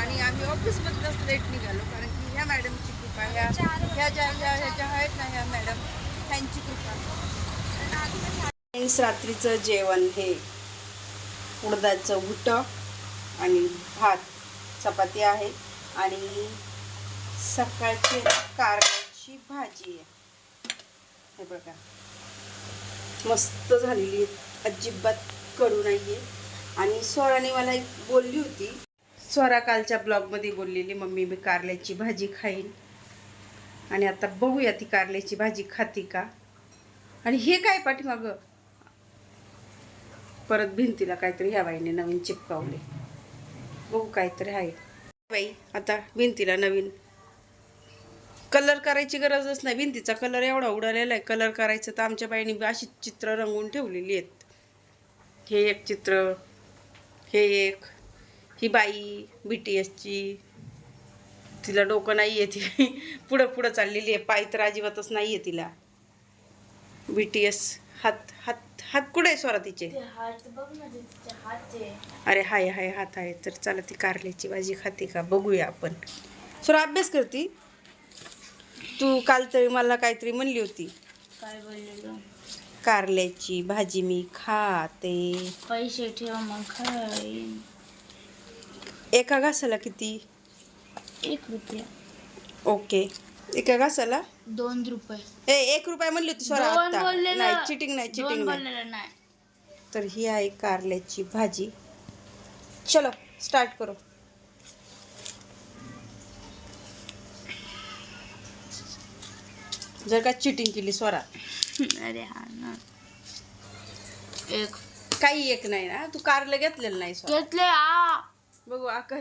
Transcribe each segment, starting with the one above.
आणि आम्ही ऑफिसमधूनच लेट निघालो कारण की ह्या मॅडमची कृपा ह्या ह्या ज्या ज्या ह्याच्या आहेत ना ह्या मॅडम ह्यांची कृपा. रात्रीचं जेवण हे उडदाचं उट आणि भात चपाती आहे आणि सकाळची कारल्याची भाजी आहे. हे बघा. मस्त झालेली अजिबात कडू नाही आहे आणि स्वराने मला एक बोलली होती. स्वरा कालच्या ब्लॉगमध्ये बोललेली मम्मी मी कारल्याची भाजी खाईन. आणि आता बघूया ती कारल्याची भाजी खाती का? आणि हे काय पाठीमागं? परत भिंतीला काहीतरी ह्या बाईने नवीन चिपकावले. बघू काहीतरी आहे. बाई आता भिंतीला नवीन. कलर करायची गरजच नाही. भिंतीचा कलर एवढा उडालेला आहे. कलर करायचं तर आमच्या बाईने अशी चित्र रंगवून ठेवलेली आहेत. हे एक चित्र हे एक. ही बाई बी टी एसची तिला डोकं नाही आहे ती. पुढं पुढं चाललेली आहे. पाय तर अजिबातच नाही आहे तिला. बी टी एस हात हात हात कुठे आहे स्वरा तिचे? अरे हाय हाय हात आहे. तर चला ती कारल्याची भाजी खाते का? बघूया आपण. स्वरा अभ्यास करती. तू काल तरी मला काहीतरी म्हणली होती. काय बोललेलो? कारल्याची भाजी मी खाते. पैसे ठेव मग खाईन. एका घासाला किती? एक रुपया. ओके. एका घासाला? दोन रुपये. ए एक रुपया म्हणली होती स्वरा दोन आता बोललेलं. नाही चिटिंग नाही दोन चिटिंग नाही. बोललेलं नाही. तर ही आहे कारल्याची भाजी. चलो स्टार्ट करो. जर का चिटिंग केली स्वरा अरे हा ना. एक. काही एक नाही ना तू कारलं घेतलेलं नाही स्वरा घेतले आ बघू आकर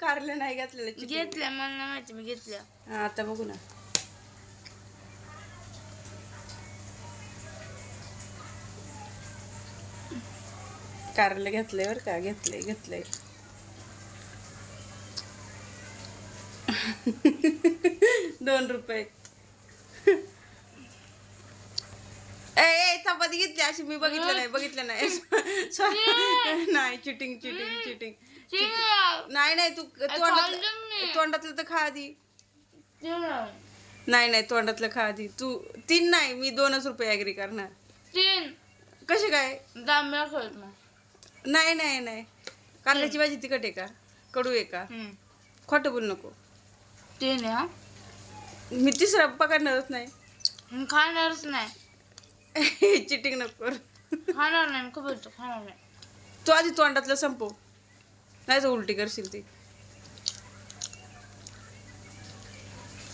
कारलं नाही घेतलेलं cheating. घेतले मला नाही माहिती मी घेतल्या. हा, आता बघू ना. कारलं घेतलंय बरं का घेतलंय घेतलंय. दोन रुपये. ए ए चपाती घेतली अशी मी बघितलं नाही बघितलं नाही. Sorry. नाही चिटिंग चिटिंग चिटिंग नाही नाही तू खाल्लं तोंडातलं तर खा आधी. नाही नाही तोंडातलं खा आधी. तू तीन नाही मी दोनच रुपये ॲग्री करणार. तीन कसे काय? दाम्या खेळत नाही. नाही नाही कारल्याची भाजी तिखट आहे का? कडू आहे का? खोटं बोलू नको. तीन हा? मी तिसरा पकडणारच नाही. खाणारच नाही. चिटिंग नको करू. खाणार नाही मी बोलतो खाणार नाही. तू आधी तोंडातलं संपव. नाही तर उलटी करशील ती.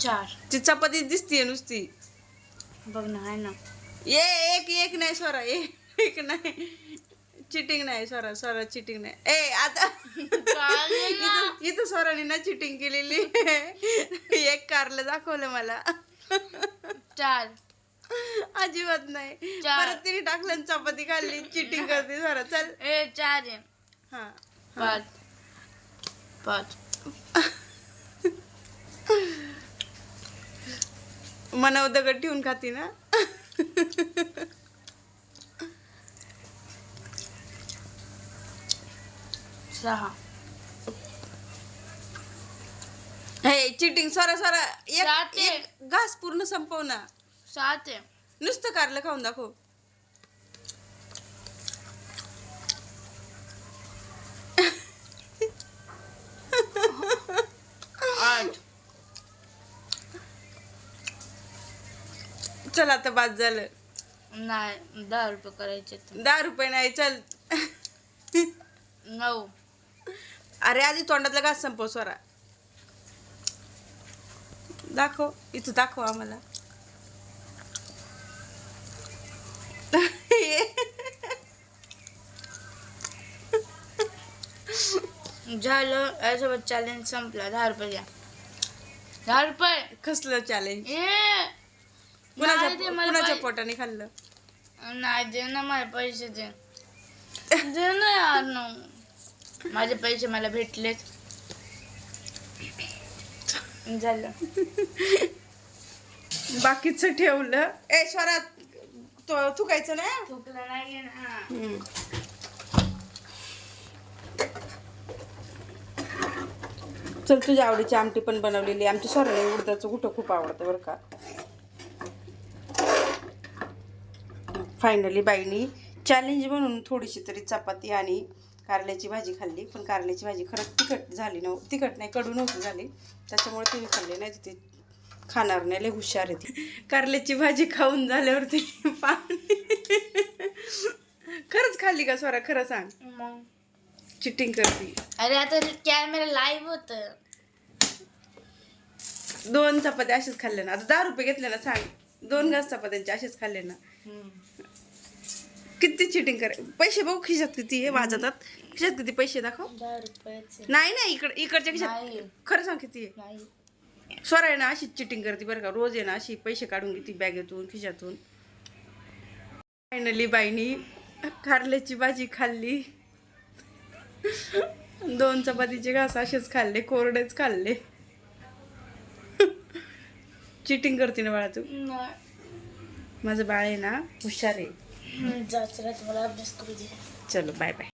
चार. ती चपाती दिसतीये नुसती. बघ ना आहे ना. ये एक एक नाही स्वरा एक एक नाही. चिटिंग नाही स्वरा स्वरा चिटिंग नाही. ए आता. इथं इथं स्वराने ना चिटिंग केलेली एक कारलं दाखवलं मला. चार. अजिबात नाही. चार. परत तिने टाकलं आणि चपाती खाल्ली चिटिंग करते स्वरा चल. ए चार आहे. हा. पाच. पाच. मनाव दगड ठेवून खाती ना. सहा. हे चिटिंग एक आहे. एक घास पूर्ण संपव ना सात आहे. नुसतं कारलं खाऊन दाखव. चल आता बाद झालं. नाही दहा रुपये करायचे. दहा रुपये नाही चल. नऊ. अरे आधी तोंडातला घास संपव स्वरा. दाखव इथं दाखव आम्हाला. झालं यासोबत चॅलेंज संपला. दहा रुपये द्या. दहा रुपये? कसलं चॅलेंज ए कुणाच्या नाही दे मला कुणाच्या पोटाने खाल्लं? नाही दे ना मला पैसे दे. दे ना यार ना. माझे पैसे मला भेटलेत. झालं. बाकीचं ठेवलं. ए स्वरात तो थुकायचं नाही? थुकलं नाही ना. चल तुझ्या आवडीची आमटी पण बनवलेली आमची आमच्या सोराला उडदाचं कुठं खूप आवडतं बरं का. फायनली बाईनी चॅलेंज म्हणून थोडीशी तरी चपाती आणि कारल्याची भाजी खाल्ली. पण कारल्याची भाजी खरंच तिखट झाली नव्ह तिखट नाही कडू नव्हती झाली. त्याच्यामुळे तिने खाल्ली नाही तिथे खाणार नाही लय हुशार आहे ती. कारल्याची भाजी खाऊन झाल्यावरती पाणी खरंच खाल्ली का स्वरा खरं सांग. मग? चिटिंग करते. अरे आता कॅमेरा लाईव्ह होत. दोन चपात्या असेच खाल्ले ना. आता दहा रुपये घेतले ना सांग. दोन घास चपात्यांचे असेच खाल्ले ना. किती चिटिंग कर पैसे बघू खिशात किती आहे वाजतात. खिशात किती पैसे दाखव. नाही नाही इकडे इकडच्या. खिशात खरं सांग किती आहे. स्वरा आहे ना अशीच चिटिंग करते बरं का. रोज आहे ना अशी पैसे काढून घेते बॅगेतून खिशातून. फायनली बाईनी कारल्याची भाजी खाल्ली. दोन चपातीचे घास असेच खाल्ले कोरडेच खाल्ले. चिटिंग करते ना बाळा तू? माझं बाळ आहे ना हुशार आहे. अभ्यास करू दे. चलो बाय बाय